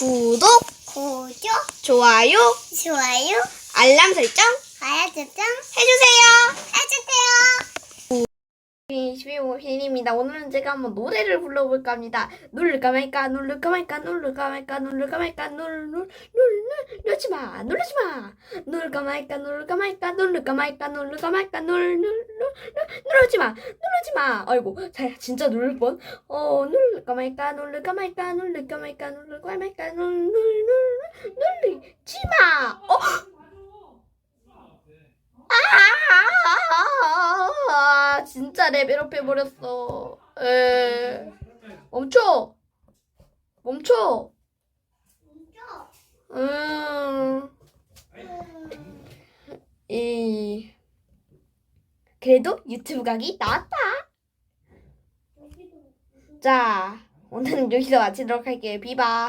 구독, 구독, 좋아요, 좋아요, 알람 설정 알람 설정 해주세요. 해주세요. 12호신입니다. 오늘은 제가 한번 노래를 불러볼까 합니다. 누를까 말까, 누를까 말까, 누를까 말까, 누를까 말까, 누를, 누를, 누를, 누르지 마, 누르지 마. 누를까 말까, 누를까 말까, 누를까 말까, 누를까 말까, 누를, 누를, 누를, 누르지 마, 누르 지 마. 아이고, 자, 진짜 누를 뻔. 어, 누를까 말까, 누를까 말까, 누를까 말까, 누를까 말까, 누를, 누르지 마. 어? 아, 진짜 레벨업 해버렸어. 에. 멈춰. 멈춰. 음. 이. 그래도 유튜브 각이 나왔다. 자, 오늘은 여기서 마치도록 할게요. 비바.